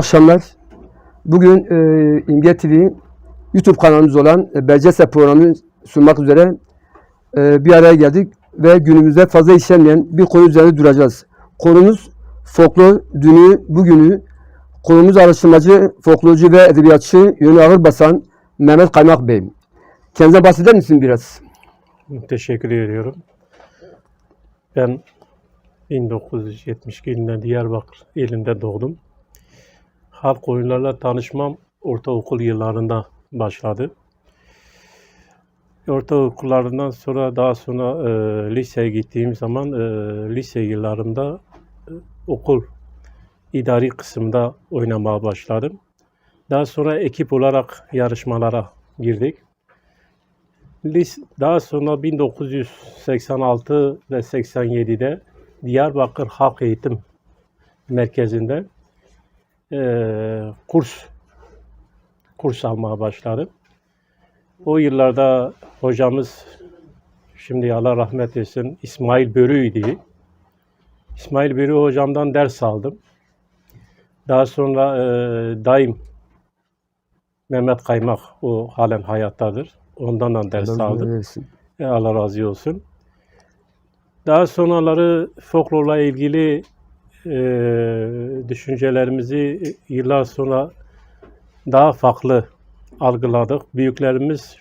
Akşamlar. Bugün e, İmge TV YouTube kanalımız olan e, Belcese programını sunmak üzere e, bir araya geldik ve günümüzde fazla işlenmeyen bir konu üzerinde duracağız. Konumuz folklor, dünü, bugünü. Konumuz araştırmacı, folklorcu ve edebiyatçı yönü ağır basan Mehmet Kaymak Bey. Kendinize bahseder misin biraz? Teşekkür ediyorum. Ben 1972 yılında Diyarbakır ilinde doğdum. Halk oyunlarla tanışmam ortaokul yıllarında başladı. Ortaokullarından sonra daha sonra e, liseye gittiğim zaman e, lise yıllarımda e, okul idari kısımda oynamaya başladım. Daha sonra ekip olarak yarışmalara girdik. Daha sonra 1986 ve 87'de Diyarbakır Halk Eğitim Merkezi'nde eee, kurs kurs almaya başladım. O yıllarda hocamız şimdi Allah rahmet etsin İsmail Börü'ydü. İsmail Börü hocamdan ders aldım. Daha sonra eee daim Mehmet Kaymak o halen hayattadır. Ondan da ders Allah aldım. E, Allah razı olsun. Daha sonraları folklorla ilgili e, düşüncelerimizi yıllar sonra daha farklı algıladık. Büyüklerimiz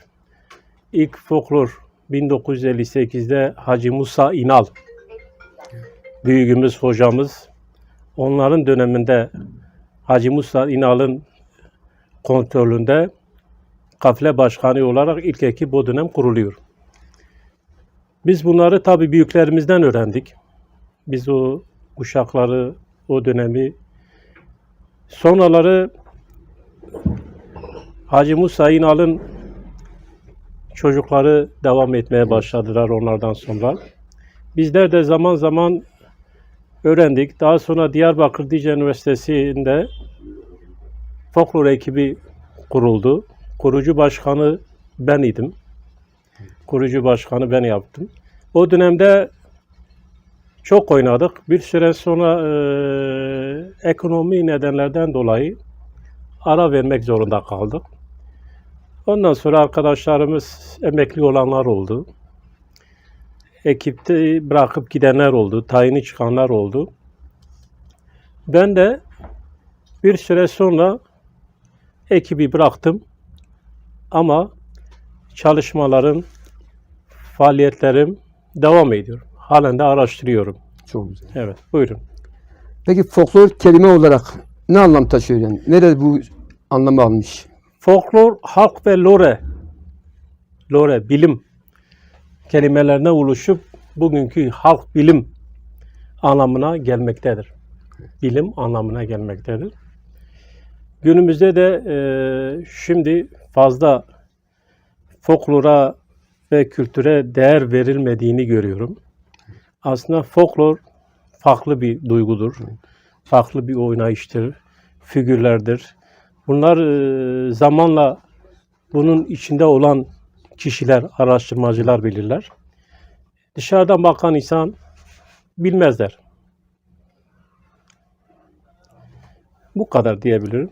ilk folklor 1958'de Hacı Musa İnal büyüğümüz hocamız onların döneminde Hacı Musa İnal'ın kontrolünde kafile başkanı olarak ilk ekip o dönem kuruluyor. Biz bunları tabi büyüklerimizden öğrendik. Biz o kuşakları, o dönemi sonraları Hacı Musa İnal'ın çocukları devam etmeye başladılar onlardan sonra. Bizler de zaman zaman öğrendik. Daha sonra Diyarbakır Dicle Üniversitesi'nde folklor ekibi kuruldu. Kurucu başkanı ben idim. Kurucu başkanı ben yaptım. O dönemde çok oynadık. Bir süre sonra eee, ekonomi nedenlerden dolayı ara vermek zorunda kaldık. Ondan sonra arkadaşlarımız emekli olanlar oldu. Ekipte bırakıp gidenler oldu. Tayini çıkanlar oldu. Ben de bir süre sonra ekibi bıraktım. Ama çalışmalarım, faaliyetlerim devam ediyor. Halen de araştırıyorum. Çok güzel. Evet, buyurun. Peki folklor kelime olarak ne anlam taşıyor yani? Nerede bu anlamı almış? Folklor, halk ve lore, lore, bilim kelimelerine oluşup bugünkü halk bilim anlamına gelmektedir. Bilim anlamına gelmektedir. Günümüzde de e, şimdi fazla folklora ve kültüre değer verilmediğini görüyorum. Aslında folklor farklı bir duygudur. Farklı bir oynayıştır, figürlerdir. Bunlar e, zamanla bunun içinde olan kişiler, araştırmacılar bilirler. Dışarıdan bakan insan bilmezler. Bu kadar diyebilirim.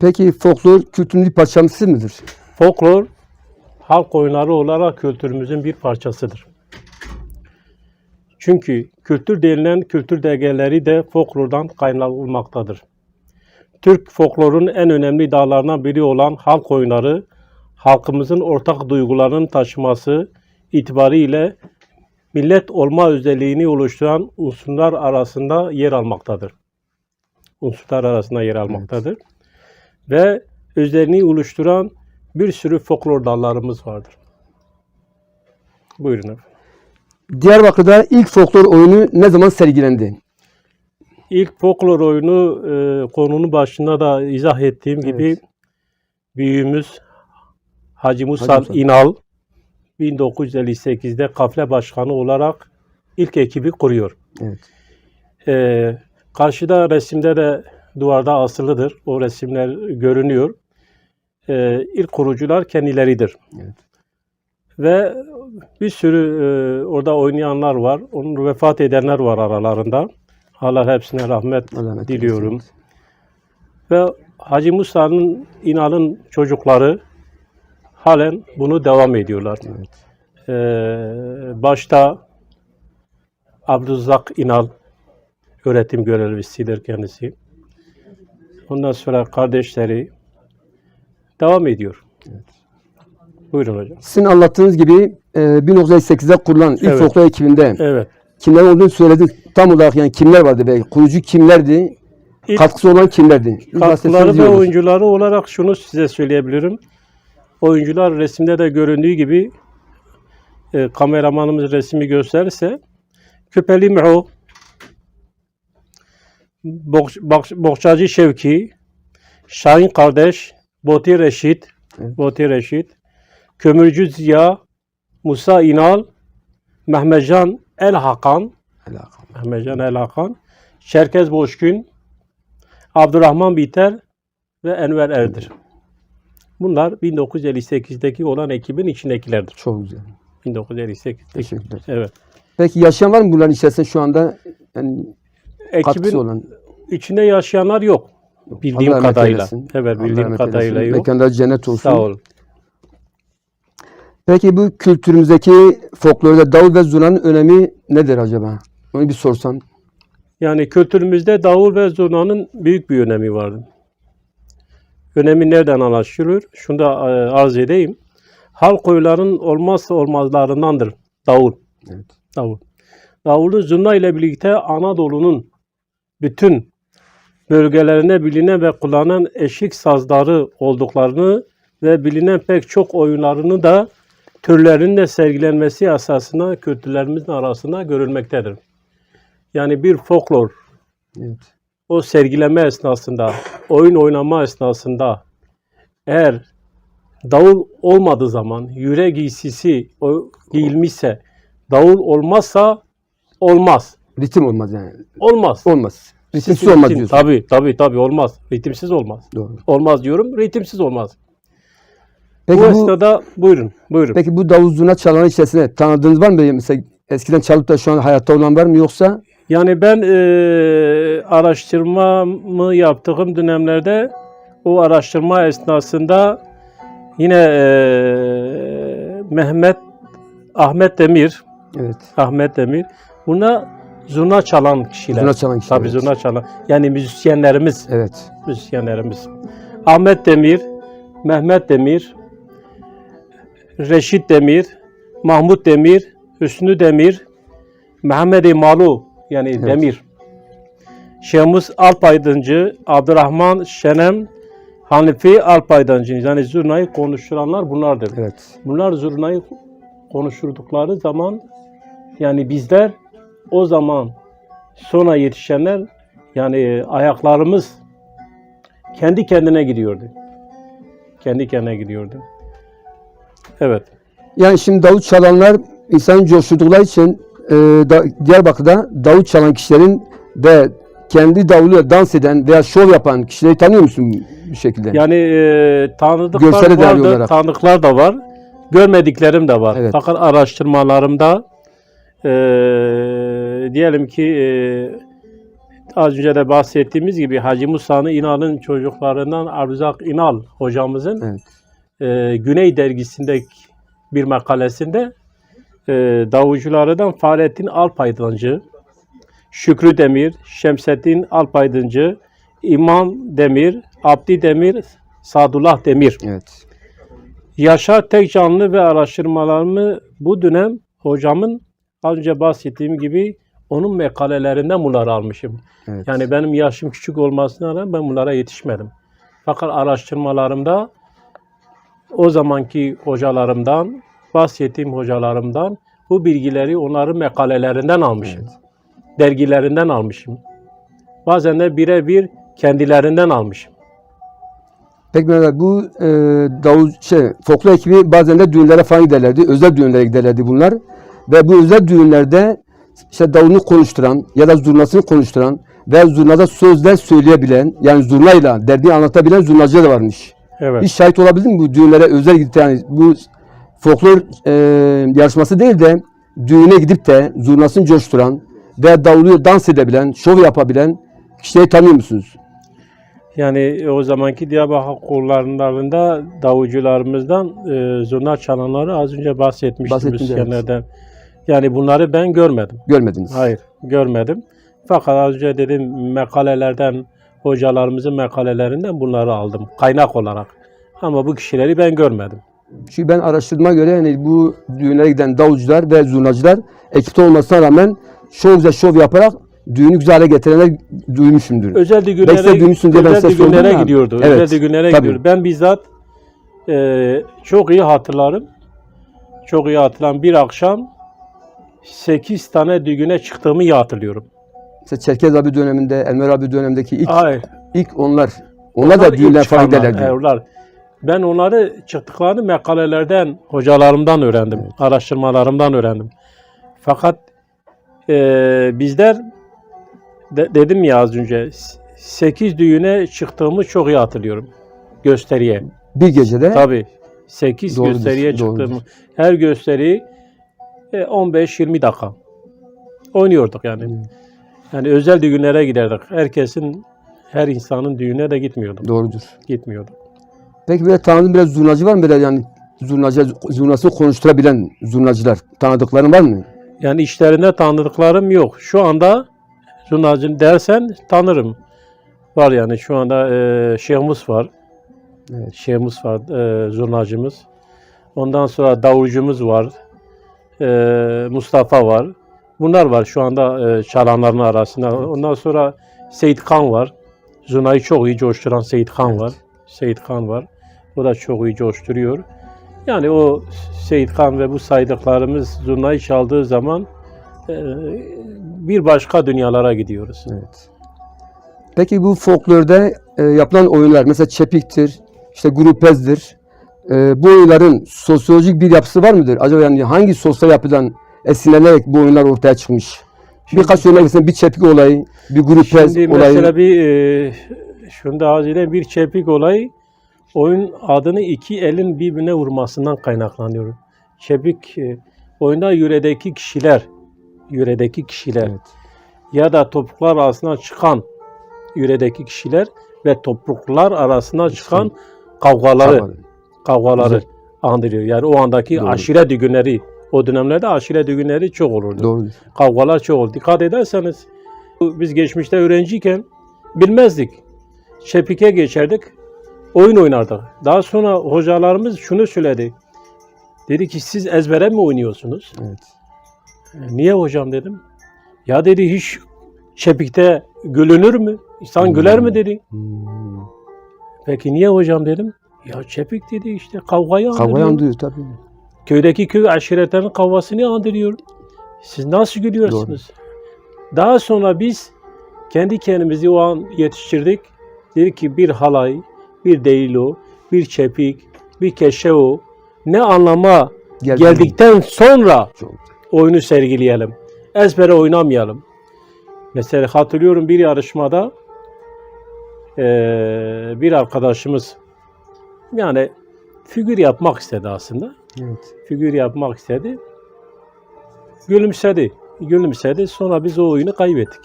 Peki folklor kültürün bir parçası mıdır? Folklor halk oyunları olarak kültürümüzün bir parçasıdır. Çünkü kültür denilen kültür değerleri de folklordan kaynaklanmaktadır. Türk folklorun en önemli dallarından biri olan halk oyunları, halkımızın ortak duygularının taşıması itibariyle millet olma özelliğini oluşturan unsurlar arasında yer almaktadır. Unsurlar arasında yer almaktadır. Ve özelliğini oluşturan bir sürü folklor dallarımız vardır. Buyurun efendim. Diyarbakır'da ilk folklor oyunu ne zaman sergilendi? İlk folklor oyunu e, konunun başında da izah ettiğim gibi Evet. büyüğümüz Hacı Musal Hacı Musal. İnal 1958'de kafle başkanı olarak ilk ekibi kuruyor. Evet. E, karşıda resimde de duvarda asılıdır. O resimler görünüyor. E, ilk kurucular kendileridir. Evet. Ve bir sürü e, orada oynayanlar var. Onun vefat edenler var aralarında. Allah hepsine rahmet rahmet diliyorum. eylesin. Ve Hacı Musa'nın İnal'ın çocukları halen bunu devam ediyorlar. Ee, başta Abdülzak İnal öğretim görevlisidir kendisi. Ondan sonra kardeşleri devam ediyor. Buyurun hocam. Sizin anlattığınız gibi e, 1908'de kurulan ilk Evet. folklor ekibinde Evet. kimler olduğunu söyledik. Tam olarak yani kimler vardı be? Kurucu kimlerdi? İlk Katkısı olan kimlerdi? Katkıları ve oyuncuları olarak şunu size söyleyebilirim. Oyuncular resimde de göründüğü gibi e, kameramanımız resmi gösterirse Küpeli Miho, Bok- Bak- Bohçacı Şevki, Şahin kardeş, Boti Reşit, Evet. Boti Reşit, Kömürcü Ziya, Musa İnal, Mehmetcan El Hakan, Alakalı. Mehmetcan El Hakan, Çerkez Boşkün, Abdurrahman Biter ve Enver Erdir. Bunlar 1958'deki olan ekibin içindekilerdir. Çok güzel. 1958'deki. Teşekkürler. Evet. Peki yaşayan var mı bunların içerisinde şu anda yani Ekibin olan? içinde yaşayanlar yok. Bildiğim Allah kadarıyla. Evet, Allah bildiğim rahmet kadarıyla yok. Mekanları cennet olsun. Sağ olun. Peki bu kültürümüzdeki folklorda davul ve zurnanın önemi nedir acaba? Onu bir sorsam. Yani kültürümüzde davul ve zurnanın büyük bir önemi vardır. Önemi nereden anlaşılır? Şunu da e, arz edeyim. Halk oyunlarının olmazsa olmazlarındandır davul. Evet. Davul. Davulun zurna ile birlikte Anadolu'nun bütün bölgelerine bilinen ve kullanılan eşik sazları olduklarını ve bilinen pek çok oyunlarını da türlerinin de sergilenmesi esasında kültürlerimizin arasında görülmektedir. Yani bir folklor Evet. o sergileme esnasında, oyun oynama esnasında eğer davul olmadığı zaman, yüre giysisi o giyilmişse, davul olmazsa olmaz. Ritim olmaz yani. Olmaz. Olmaz. Ritimsiz olmaz Ritim- diyorsun. Tabii tabii tabii olmaz. Ritimsiz olmaz. Doğru. Olmaz diyorum, ritimsiz olmaz. Peki bu, esnada buyurun, buyurun. peki bu davul zurna çalanın içerisinde tanıdığınız var mı? Mesela eskiden çalıp da şu an hayatta olan var mı yoksa? Yani ben eee araştırmamı yaptığım dönemlerde o araştırma esnasında yine eee, Mehmet Ahmet Demir Evet. Ahmet Demir buna zurna çalan kişiler. Zurna çalan kişiler, Tabii evet. zurna çalan. Yani müzisyenlerimiz, Evet. müzisyenlerimiz. Ahmet Demir, Mehmet Demir, Reşit Demir, Mahmut Demir, Hüsnü Demir, Mehmet Malu yani Evet. Demir, Şemus Alpaydıncı, Abdurrahman Şenem, Hanifi Alpaydıncı. Yani zurnayı konuşturanlar bunlardır. Evet. Bunlar zurnayı konuşturdukları zaman yani bizler o zaman sonra yetişenler yani ayaklarımız kendi kendine gidiyordu. Kendi kendine gidiyordu. Evet. Yani şimdi davul çalanlar insanı coşturdukları için e, da, Diyarbakır'da davul çalan kişilerin de kendi davuluyla dans eden veya şov yapan kişileri tanıyor musun bir şekilde? Yani e, tanıdıklar vardı, tanıdıklar da var. Görmediklerim de var. Evet. Fakat araştırmalarımda e, diyelim ki e, az önce de bahsettiğimiz gibi Hacı Musa'nın İnal'ın çocuklarından Arzak İnal hocamızın Evet. E, Güney dergisindeki bir makalesinde e, davulculardan Fahrettin Alpaydıncı, Şükrü Demir, Şemsettin Alpaydıncı, İmam Demir, Abdi Demir, Sadullah Demir. Evet. Yaşar Tekcanlı ve araştırmalarımı bu dönem hocamın az önce bahsettiğim gibi onun makalelerinden bunları almışım. Evet. Yani benim yaşım küçük olmasına rağmen ben bunlara yetişmedim. Fakat araştırmalarımda o zamanki hocalarımdan, bahsettiğim hocalarımdan bu bilgileri onların makalelerinden almışım. Evet. Dergilerinden almışım. Bazen de birebir kendilerinden almışım. Peki Mehmet bu e, davul şey folklor ekibi bazen de düğünlere falan giderlerdi. Özel düğünlere giderlerdi bunlar. Ve bu özel düğünlerde işte davulunu konuşturan ya da zurnasını konuşturan ve zurnada sözler söyleyebilen yani zurnayla derdini anlatabilen zurnacılar da varmış. Evet. Hiç şahit olabildin mi bu düğünlere özel gidip yani bu folklor e, yarışması değil de düğüne gidip de zurnasını coşturan ve davulu dans edebilen, şov yapabilen kişileri tanıyor musunuz? Yani o zamanki Diyarbakır kollarlarında davulcularımızdan e, zurna çalanları az önce bahsetmiştim müzisyenlerden. Yani bunları ben görmedim. Görmediniz. Hayır, görmedim. Fakat az önce dedim makalelerden, hocalarımızın makalelerinden bunları aldım kaynak olarak. Ama bu kişileri ben görmedim. Çünkü ben araştırdığıma göre yani bu düğünlere giden davulcular ve zurnacılar ekipte olmasına rağmen şov güzel şov yaparak düğünü güzel hale getirenler duymuşumdur. Özel Belki düğünlere, duymuşsun diye ben size düğünlere gidiyordu. Evet, Özel düğünlere tabii. gidiyordu. Ben bizzat e, çok iyi hatırlarım. Çok iyi hatırlarım. Bir akşam 8 tane düğüne çıktığımı iyi hatırlıyorum. Mesela Çerkez abi döneminde, Elmer abi dönemindeki ilk Hayır. ilk onlar onlar da ilk düğünler falan evet, onlar. Ben onları çıktıklarını makalelerden, hocalarımdan öğrendim. Araştırmalarımdan öğrendim. Fakat e, bizler de- dedim ya az önce 8 düğüne çıktığımı çok iyi hatırlıyorum. Gösteriye. Bir gecede Tabii. 8 Doğrudur, gösteriye doğrudur. çıktığımı. Her gösteri e, 15-20 dakika. Oynuyorduk yani. Hmm. Yani özel düğünlere giderdik. Herkesin, her insanın düğüne de gitmiyordum. doğrudur. Gitmiyordum. Peki böyle tanıdığın biraz zurnacı var mı böyle yani zurnacı, zurnasını konuşturabilen zurnacılar tanıdıkların var mı? Yani işlerinde tanıdıklarım yok. Şu anda zurnacı dersen tanırım. Var yani şu anda e, Şeyhmus var. Evet. Şeyhmus var, e, zurnacımız. Ondan sonra davulcumuz var. E, Mustafa var. Bunlar var şu anda e, çalanların arasında. Ondan sonra Seyit Kan var. Zurnayı çok iyi coşturan Seyit Kan var. Seyit Kan var. O da çok iyi coşturuyor. Yani o Seyit Kan ve bu saydıklarımız zurnayı çaldığı zaman e, bir başka dünyalara gidiyoruz. Evet. Peki bu folklorda e, yapılan oyunlar mesela çepiktir, işte grupezdir. E, bu oyunların sosyolojik bir yapısı var mıdır? Acaba yani hangi sosyal yapıdan esinlenerek bu oyunlar ortaya çıkmış? Birkaç örnek mesela bir çepik olayı, bir Şimdi olayı. mesela bir e, şunda hazine bir çepik olayı oyun adını iki elin birbirine vurmasından kaynaklanıyor. Çepik e, oyunda yöredeki kişiler yöredeki kişiler Evet. ya da topuklar arasına çıkan yöredeki kişiler ve topuklar arasına çıkan kavgaları kavgaları Güzel. andırıyor. Yani o andaki Doğru. aşire düğünleri o dönemlerde aşire düğünleri çok olurdu Doğrudur. kavgalar çok oldu. Dikkat ederseniz biz geçmişte öğrenciyken bilmezdik. Çepike geçerdik, oyun oynardık. Daha sonra hocalarımız şunu söyledi. Dedi ki siz ezbere mi oynuyorsunuz? Evet. "E, Niye hocam dedim. Ya dedi hiç çepikte gülünür mü? İnsan güler mi dedi. Hmm. Peki niye hocam dedim. Ya çepik dedi işte kavgayı andırıyor. Kavga yandırıyor tabii. Köydeki köy aşiretlerin kavgasını andırıyor. Siz nasıl gülüyorsunuz? Daha sonra biz kendi kendimizi o an yetiştirdik. Dedik ki bir halay, bir deylo, bir çepik, bir keşeo ne anlama Geldi. geldikten sonra oyunu sergileyelim. Ezbere oynamayalım. Mesela hatırlıyorum bir yarışmada eee, bir arkadaşımız yani figür yapmak istedi aslında Evet. figür yapmak istedi. Gülümsedi. Gülümsedi. Sonra biz o oyunu kaybettik.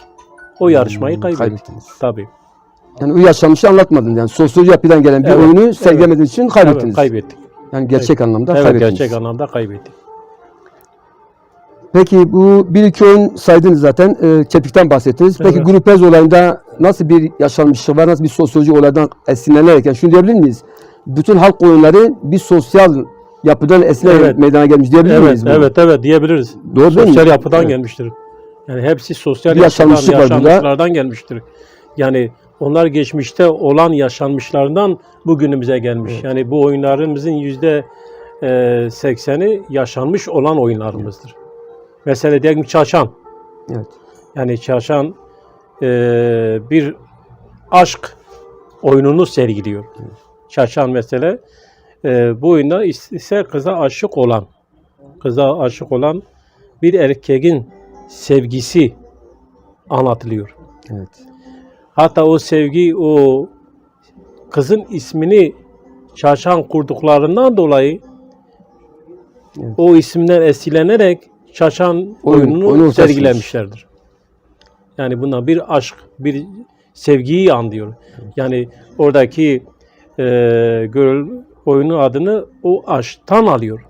O yarışmayı Hmm, kaybettik. kaybettiniz. Tabii. Yani o yaşanmışı anlatmadın yani sosyoloji yapıdan gelen bir Evet, oyunu evet. sergilemediğiniz için kaybettiniz. Evet, kaybettik. Yani gerçek anlamda Evet, kaybettiniz. gerçek anlamda kaybettik. Peki bu bir iki oyun saydınız zaten. E, Kepik'ten bahsettiniz. Peki Evet. Grupez olayında nasıl bir yaşanmışlık var? Nasıl bir sosyolojik olaydan esinlenerek? Yani şunu diyebilir miyiz? Bütün halk oyunları bir sosyal yapıdan esinlenerek Evet. meydana gelmiş diyebilir Evet, miyiz? bunu? evet, evet diyebiliriz. Doğru değil mi? Sosyal yapıdan Evet. gelmiştir. Yani hepsi sosyal Bir yaşanmışlık yaşanmışlardan gelmiştir. Yani onlar geçmişte olan yaşanmışlardan bugünümüze gelmiş. Evet. Yani bu oyunlarımızın yüzde e, sekseni yaşanmış olan oyunlarımızdır. Mesela diyelim çarşan. Evet. Yani çarşan e, bir aşk oyununu sergiliyor. Çarşan mesela e, bu oyunda is- ise kıza aşık olan, kıza aşık olan bir erkeğin sevgisi anlatılıyor. Evet. Hatta o sevgi o kızın ismini çarşan kurduklarından dolayı Evet. o isimden esinlenerek çarşan Oyun- oyununu oyunu ortaya sergilemişlerdir. Yani buna bir aşk, bir sevgiyi anlıyor. Yani oradaki e, göl oyunun adını o aşktan alıyor.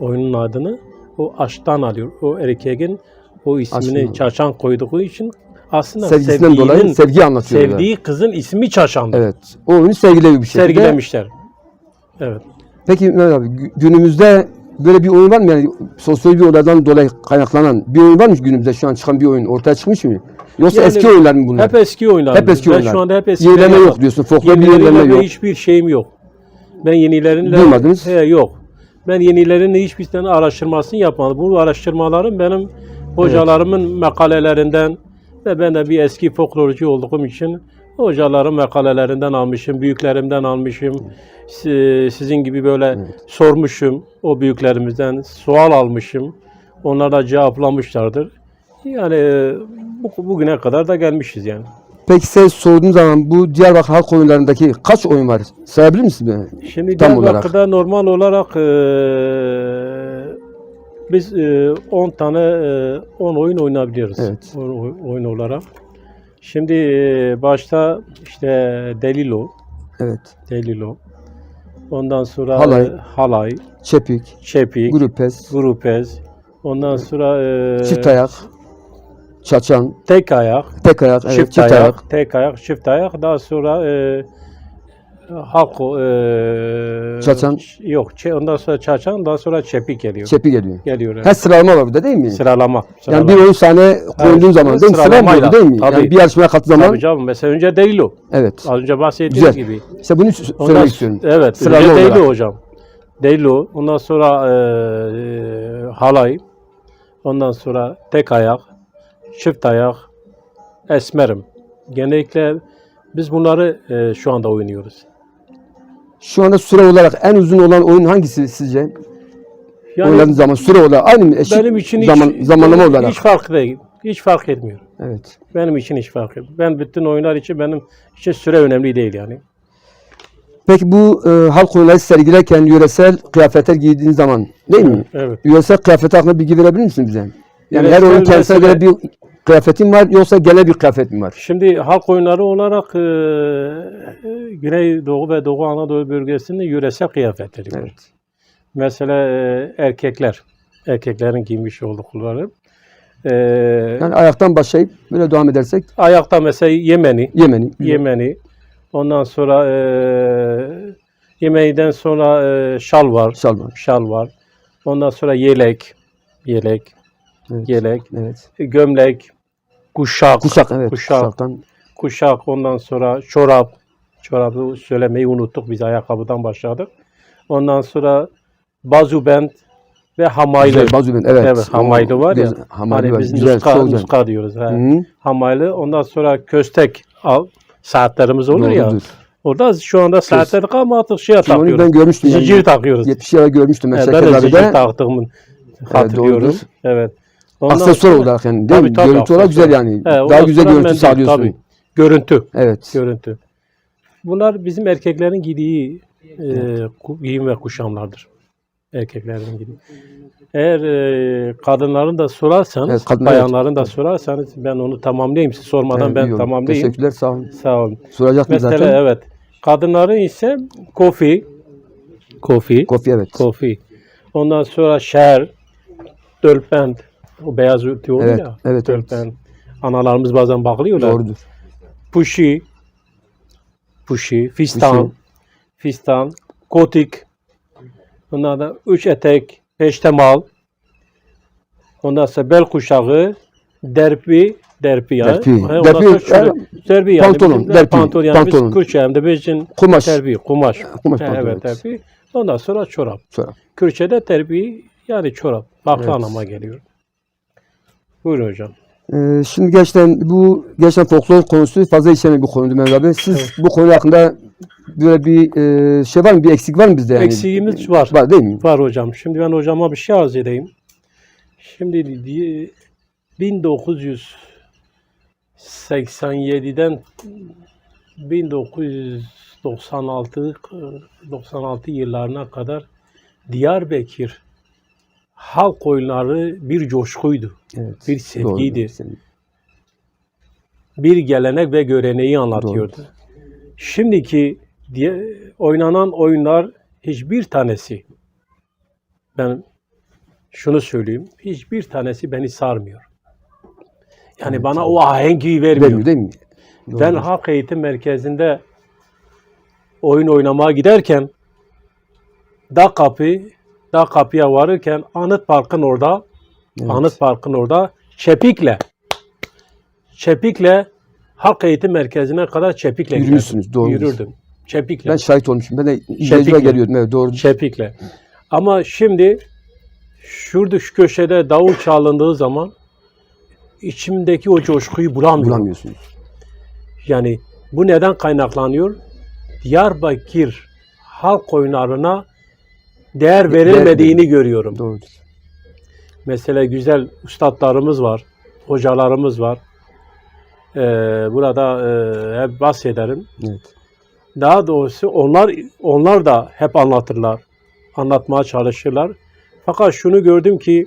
Oyunun adını o aşktan alıyor. O erkeğin o ismini Aşkından. Çaçan koyduğu için aslında Sevgisinden dolayı sevgi anlatıyor. sevdiği kızın ismi Çaçan'dır. Evet. O oyunu sergilemiş bir şekilde. Sergilemişler. Evet. Peki Mehmet abi gü- günümüzde böyle bir oyun var mı? Yani sosyal bir olaydan dolayı kaynaklanan bir oyun var mı günümüzde şu an çıkan bir oyun ortaya çıkmış mı? Yoksa Yani eski oyunlar mı bunlar? Hep eski oyunlar. Hep eski ben oyunlar. şu anda hep eski Yenileme oyunlar- yok diyorsun. Folklor bir yenileme yok. hiçbir şeyim yok. Ben yenilerinle... Duymadınız? He, yok. Ben yenilerinle hiçbir tane araştırmasını yapmadım. Bu araştırmalarım benim hocalarımın makalelerinden ve ben de bir eski folklorcu olduğum için hocaların makalelerinden almışım, büyüklerimden almışım. Si- Sizin gibi böyle sormuşum o büyüklerimizden, sual almışım. Onlar da cevaplamışlardır. Yani e, bu, bugüne kadar da gelmişiz yani. Peki sen sorduğun zaman bu Diyarbakır halk oyunlarındaki kaç oyun var? Sayabilir misin? bana? Şimdi Tam Diyarbakır'da normal olarak eee, biz eee, 10 tane eee, 10 oyun oynayabiliyoruz. Evet. O- o- oyun olarak. Şimdi eee, başta işte Delilo, Evet. Delilo. Ondan sonra Halay. halay, Çepik, çepik, grupez, grupez. Ondan sonra eee, çift ayak, çaçan, tek ayak, tek ayak, evet, çift, ayak, tek ayak, çift ayak. Daha sonra e, halk e, Çaçan. yok. çe- ondan sonra çaçan, daha sonra çepik geliyor. Çepi geliyor. geliyor. evet. Her sıralama var burada değil mi? Sıralama. Yani sıralama. bir oyun sahne koyduğun Evet, zaman değil mi? Sıra mı sıralamayla. oluyor değil mi? Yani Tabii. bir yarışmaya kattığı zaman Tabii canım. Mesela önce Deylo. evet. Az önce bahsettiğimiz Güzel. gibi. İşte bunu s- Ondan, söylemek istiyorum. Evet. Sıralama önce olarak. Deylo hocam. Deylo. Ondan sonra e, e, halay. Ondan sonra tek ayak. Çift ayak. Esmerim. Genellikle biz bunları e, şu anda oynuyoruz. Şu anda süre olarak en uzun olan oyun hangisi sizce? Yani Oynadığın zaman süre olarak aynı mı? Eşit benim için zaman, hiç, zamanlama olarak. hiç fark değil. Hiç fark etmiyor. Evet. Benim için hiç fark etmiyor. Ben bütün oyunlar için benim için süre önemli değil yani. Peki bu e, halk oyunları sergilerken yöresel kıyafetler giydiğin zaman değil mi? Evet. Yöresel kıyafet hakkında bilgi verebilir misin bize? Yani her oyun kendisine göre bir kıyafetin var yoksa genel bir kıyafet mi var? Şimdi halk oyunları olarak e, e, Güneydoğu ve Doğu Anadolu bölgesinde yöresel kıyafetleri var. Evet. Mesela e, erkekler, erkeklerin giymiş oldukları. E, Yani ayaktan başlayıp böyle devam edersek ayakta mesela Yemeni, Yemeni. Yemeni. Ondan sonra e, yemeğiden sonra e, şal var. Şal var. Şal var. Ondan sonra yelek, yelek, Evet. yelek, Evet. gömlek, kuşak, Kuşak evet. Kuşak. Kuşaktan. kuşak, ondan sonra çorap. Çorabı söylemeyi unuttuk. Biz ayakkabıdan başladık. Ondan sonra bazubent ve hamaylı. Güzel, bazı evet. Evet, hamaylı var ya. Hamaylı Hani var. biz Güzel, nuska, güzel. nuska diyoruz. He. Hı, Hamaylı. Ondan sonra köstek al. Saatlerimiz olur ya. doğrudur. Orada şu anda saatler ama artık şey Onu takıyoruz. ben görmüştüm. yani. Zincir takıyoruz. 70 yılda görmüştüm ben Evet, ben de zincir taktığımı hatırlıyorum. doğrudur. Evet. Ondan Aksesuar sonra- olarak yani değil mi? Tabii, tabii, Görüntü olarak güzel yani. He, Daha güzel görüntü sağlıyorsun. tabii. Görüntü. Evet. Görüntü. Bunlar bizim erkeklerin giydiği e, giyim ve kuşamlardır. Erkeklerin giydiği. Eğer e, kadınların da sorarsanız, Evet, kadınlar- bayanların da sorarsanız ben onu tamamlayayım. Siz sormadan Evet, ben oldu. tamamlayayım. Teşekkürler sağ olun. Sağ olun. Soracaktım Mesela zaten. evet. Kadınların ise kofi, kofi, Kofi evet. kofi. Ondan sonra şer, dölpent, o beyaz örtü olur Evet, ya. evet, evet. dölpent. Analarımız bazen bakıyorlar. Doğrudur. Puşi, puşi, fistan, Puşi. fistan, kotik. Ondan da üç etek, peştemal. Ondan sonra bel kuşağı, derpi, derpi yani. Derpi. He, Derpi, şöyle- yani derpi yani. pantolon, derpi, Pantolon yani pantolon. biz Kürtçe'mde bizim Kumaş. derpi, kumaş. Kumaş pantolon, evet, evet. derpi. Ondan sonra çorap. Sonra. Kürtçe'de terbi yani çorap. Farklı Evet. anlama geliyor. Buyurun hocam. Ee, şimdi gerçekten bu gerçekten folklor konusu fazla işlenen bir konuydu Mehmet abi. Siz bu konu hakkında böyle bir e, şey var mı? Bir eksik var mı bizde yani? Eksiğimiz var. Var değil mi? Var hocam. Şimdi ben hocama bir şey arz edeyim. Şimdi di- 1987'den 1996 96 yıllarına kadar Diyarbakır halk oyunları bir coşkuydu. Evet. Bir sevgiydi. Doğru. bir gelenek ve göreneği anlatıyordu. Şimdiki diye oynanan oyunlar hiçbir tanesi ben şunu söyleyeyim. Hiçbir tanesi beni sarmıyor. Yani bana o ahengi vermiyor. Vermiyor değil mi? Ben Doğru. halk eğitim merkezinde oyun oynamaya giderken dağ kapı dağ kapıya varırken Anıt Park'ın orada Evet. Anıt Park'ın orada çepikle çepikle halk eğitim merkezine kadar çepikle giderdim. Yürümüşsünüz, doğru. Yürürdüm. Çepikle. Ben şahit olmuşum. Ben de mi? geliyordum. Evet doğru. Çepikle. Ama şimdi şurada şu köşede davul çalındığı zaman içimdeki o coşkuyu bulamıyorum. Bulamıyorsunuz. Yani bu neden kaynaklanıyor? Diyarbakır halk oyunlarına değer verilmediğini görüyorum. Doğru. Mesela güzel ustadlarımız var, hocalarımız var. Ee, burada e, hep bahsederim. Evet. Daha doğrusu onlar onlar da hep anlatırlar. Anlatmaya çalışırlar. Fakat şunu gördüm ki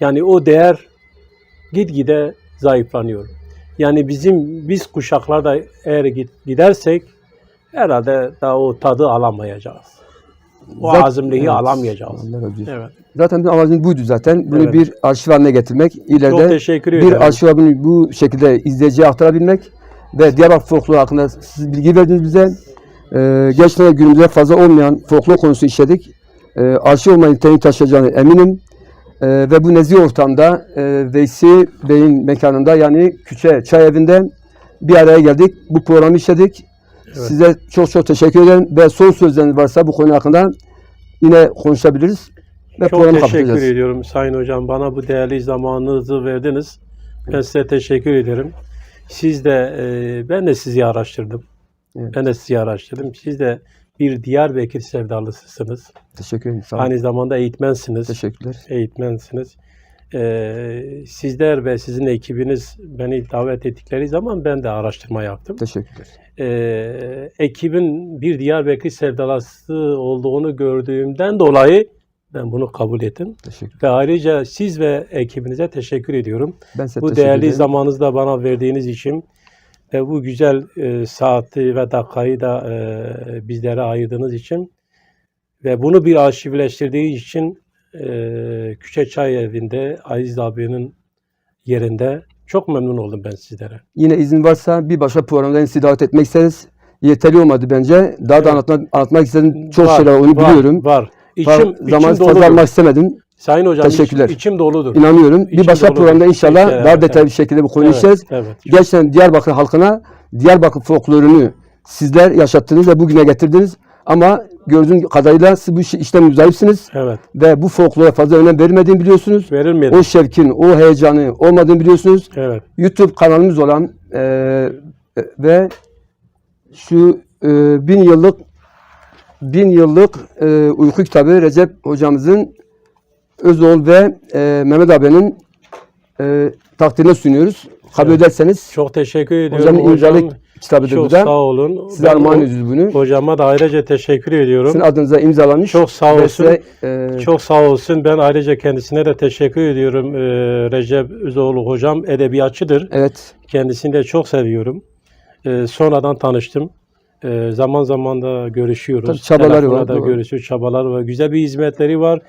yani o değer gitgide zayıflanıyor. Yani bizim biz kuşaklarda eğer gidersek herhalde daha o tadı alamayacağız. O Zat- azimliği Evet. alamayacağız. Allah razı olsun. Evet. Zaten bizim amacımız buydu zaten. Bunu Evet. bir arşiv haline getirmek. İleride bir arşiv bunu bu şekilde izleyiciye aktarabilmek ve Diyarbakır folkloru hakkında siz bilgi verdiniz bize. Ee, gerçekten günümüzde fazla olmayan folklor konusu işledik. Ee, arşiv olma niteliğini taşıyacağını eminim. Ee, ve bu nezih ortamda e, Veysi Bey'in mekanında yani Küçe Çay Evi'nde bir araya geldik. Bu programı işledik. Size çok çok teşekkür ederim ve son sözleriniz varsa bu konu hakkında yine konuşabiliriz. Ve Çok teşekkür ediyorum Sayın Hocam. Bana bu değerli zamanınızı verdiniz. Ben size teşekkür ederim. Siz de, e, ben de sizi araştırdım. Evet. Ben de sizi araştırdım. Siz de bir Diyarbakır sevdalısısınız. Teşekkür ederim. Sağ olun. Aynı zamanda eğitmensiniz. Teşekkürler. Eğitmensiniz. E, sizler ve sizin ekibiniz beni davet ettikleri zaman ben de araştırma yaptım. Teşekkürler. E, ekibin bir Diyarbakır sevdalısı olduğunu gördüğümden dolayı ben bunu kabul ettim. Teşekkür. Ve ayrıca siz ve ekibinize teşekkür ediyorum. Ben size Bu değerli ederim. zamanınızı da bana verdiğiniz için ve bu güzel e, saati ve dakikayı da e, bizlere ayırdığınız için ve bunu bir arşivleştirdiği için e, Küçe Çay Evi'nde Aziz abinin yerinde çok memnun oldum ben sizlere. Yine izin varsa bir başka programda sizi davet etmek isteriz. Yeterli olmadı bence. Daha da Evet. anlatmak, anlatmak istediğim çok Var, şeyler onu var, biliyorum. Var. İçim, Var, içim zaman fazla doludur. almak istemedim. Sayın hocam Teşekkürler. içim doludur. İnanıyorum. Bir İçim başka doludur. programda inşallah Evet, daha detaylı evet. bir şekilde bu konuyu Evet, işleriz. evet. Gerçekten Diyarbakır halkına Diyarbakır folklorunu sizler yaşattınız ve bugüne getirdiniz. Ama gördüğüm kadarıyla siz bu işten müzayipsiniz Evet. ve bu folklora fazla önem vermediğini biliyorsunuz. Verilmedi. O şevkin, o heyecanı olmadığını biliyorsunuz. Evet. YouTube kanalımız olan e, e, ve şu e, bin yıllık bin yıllık e, uyku kitabı Recep hocamızın Özoğul ve e, Mehmet abinin e, takdirine sunuyoruz. Kabul Evet. ederseniz Çok teşekkür ediyorum imzalı hocam. Bu Çok sağ olun. Size Ben armağan o- ediyoruz bunu. Hocama da ayrıca teşekkür ediyorum. Sizin adınıza imzalanmış. Çok sağ ve olsun. size, e, Çok sağ olsun. Ben ayrıca kendisine de teşekkür ediyorum. Ee, Recep Üzoğlu hocam edebiyatçıdır. evet. Kendisini de çok seviyorum. Ee, sonradan tanıştım. Ee, zaman zaman da görüşüyoruz. Tabii çabaları Telefonla var, da doğru. görüşüyoruz. Çabaları var. Güzel bir hizmetleri var.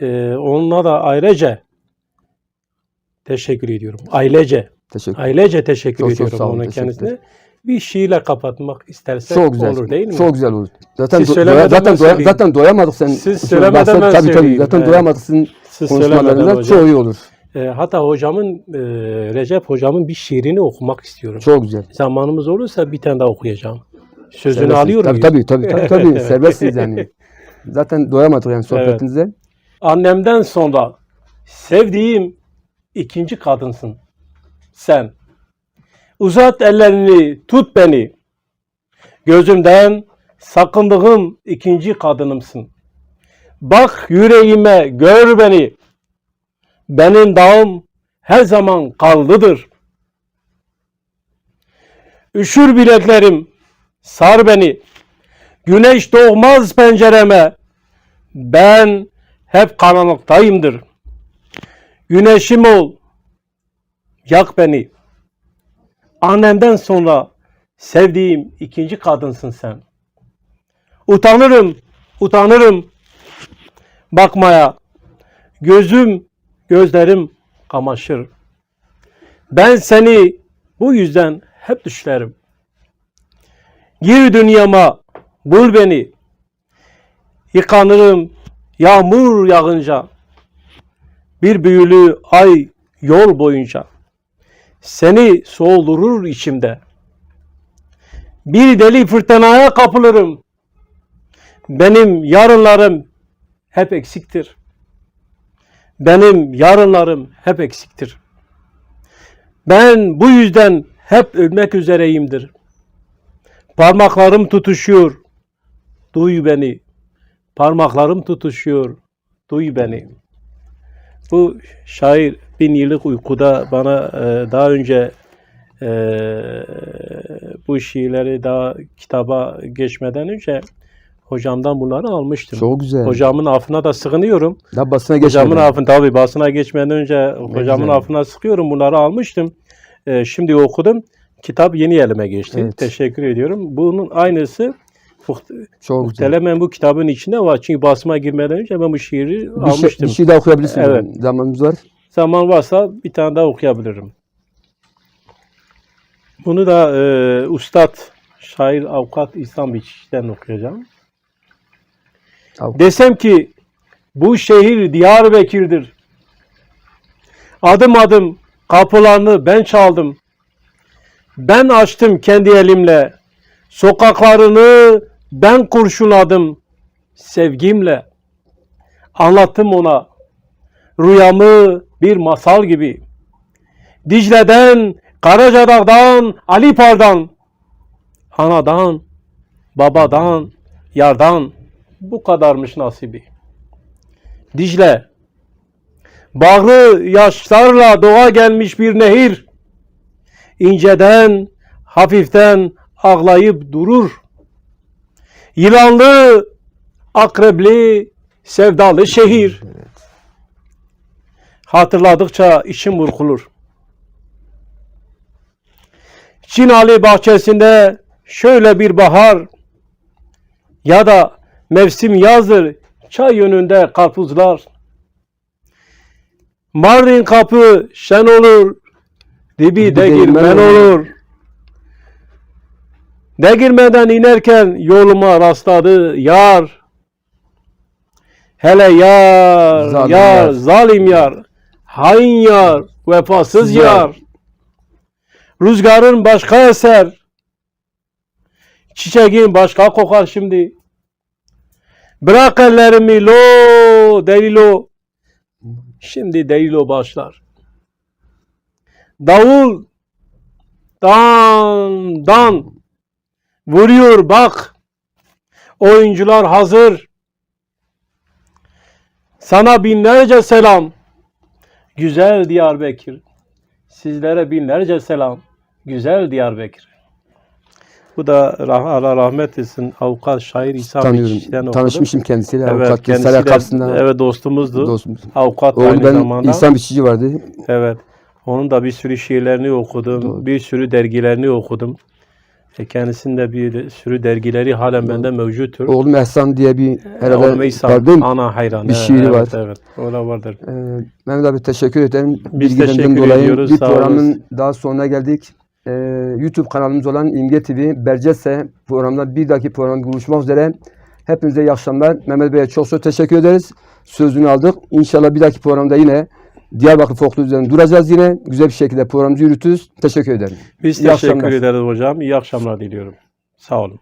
Ee, onunla da ayrıca teşekkür ediyorum. Ailece. Teşekkür. Ailece teşekkür Çok çok ediyorum sağ olun, onun teşekkürler. kendisine. Bir şiirle kapatmak istersek Çok güzel. olur değil mi? Çok güzel olur. Zaten Siz do- doya- zaten doya- zaten doyamadık sen. Siz söylemeden ben tabii tabii. söyleyeyim. Zaten Evet. doyamadık sizin Siz söylemeden konuşmalarınızdan hocam. çok iyi olur. Ee, hatta hocamın, e, Recep hocamın bir şiirini okumak istiyorum. Çok güzel. Zamanımız olursa bir tane daha okuyacağım. Sözünü Serbestsiniz. alıyor tabii, tabii tabii tabii tabii. Serbestsiniz yani. Zaten doyamadık yani sohbetinize. Annemden sonra sevdiğim ikinci kadınsın sen. Uzat ellerini, tut beni. Gözümden sakındığım ikinci kadınımsın. Bak yüreğime, gör beni. Benim dağım her zaman kaldıdır. Üşür bileklerim, sar beni. Güneş doğmaz pencereme. Ben hep karanlıktayımdır. Güneşim ol, yak beni. Annemden sonra sevdiğim ikinci kadınsın sen. Utanırım, utanırım bakmaya. Gözüm, gözlerim kamaşır. Ben seni bu yüzden hep düşlerim. Gir dünyama, bul beni. Yıkanırım yağmur yağınca. Bir büyülü ay yol boyunca. Seni soğudurur içimde. Bir deli fırtınaya kapılırım. Benim yarınlarım hep eksiktir. Benim yarınlarım hep eksiktir. Ben bu yüzden hep ölmek üzereyimdir. Parmaklarım tutuşuyor. Duy beni. Parmaklarım tutuşuyor. Duy beni. Bu şair bin yıllık uykuda bana e, daha önce e, bu şiirleri daha kitaba geçmeden önce hocamdan bunları almıştım. Çok güzel. Hocamın affına da sığınıyorum. Daha basına Hocamın geçmeden. affına tabii basına geçmeden önce hocamın güzel. affına sıkıyorum. Bunları almıştım. Ee, şimdi okudum. Kitap yeni elime geçti. Evet. Teşekkür ediyorum. Bunun aynısı Çok güzel. muhtemelen bu kitabın içinde var. Çünkü basıma girmeden önce ben bu şiiri Bir şey, almıştım. bir şey daha okuyabilirsiniz. Evet. Zamanımız var. Zaman varsa bir tane daha okuyabilirim. Bunu da e, Ustad, şair, avukat İhsan Biçiş'ten okuyacağım. Avukat. Desem ki bu şehir Diyarbakır'dır. Adım adım kapılarını ben çaldım. Ben açtım kendi elimle. Sokaklarını ben kurşunladım sevgimle. Anlattım ona rüyamı bir masal gibi. Dicle'den, Karacadağ'dan, Alipar'dan, anadan, babadan, yardan bu kadarmış nasibi. Dicle, bağrı yaşlarla doğa gelmiş bir nehir, inceden, hafiften ağlayıp durur. Yılanlı, akrebli, sevdalı şehir. Hatırladıkça içim burkulur. Çin Ali bahçesinde şöyle bir bahar ya da mevsim yazdır çay yönünde karpuzlar. Mardin kapı şen olur, dibi değirmen değirmen olur. Değirmeden inerken yoluma rastladı yar. Hele yar, Zalim yar, yar. zalim yar, hain yar, vefasız Yar. yar. Rüzgarın başka eser, çiçeğin başka kokar şimdi. Bırak ellerimi lo, değil o. Şimdi değil o başlar. Davul, dan, dan, vuruyor bak. Oyuncular hazır. Sana binlerce selam. Güzel Diyarbakır. Sizlere binlerce selam. Güzel Diyarbakır. Bu da rah- Allah rahmet etsin avukat şair İsa Tanıyorum. okudum. Tanışmışım kendisiyle. Evet, Avukat kendisi Saray de, kapısında evet dostumuzdu. dostumuz. Avukat Oğlu aynı ben zamanda. İhsan Biçici vardı. Evet. Onun da bir sürü şiirlerini okudum. Doğru. Bir sürü dergilerini okudum. E kendisinin de bir sürü dergileri halen bende mevcuttur. Oğlum Ehsan diye bir Oğlum herhalde İhsan, değil mi? ana hayran. Bir şiiri evet, var. Evet, o da vardır. Ee, Mehmet abi teşekkür ederim. Biz teşekkür dolayı ediyoruz, bir programın daha sonuna geldik. Ee, YouTube kanalımız olan İmge TV, Bercese programda bir dahaki programda buluşmak üzere. Hepinize iyi akşamlar. Mehmet Bey'e çok çok teşekkür ederiz. Sözünü aldık. İnşallah bir dahaki programda yine Diyarbakır folkloru üzerine duracağız yine. Güzel bir şekilde programımızı yürütürüz. Teşekkür ederim. Biz İyi teşekkür akşamlar. ederiz hocam. İyi akşamlar diliyorum. Sağ olun.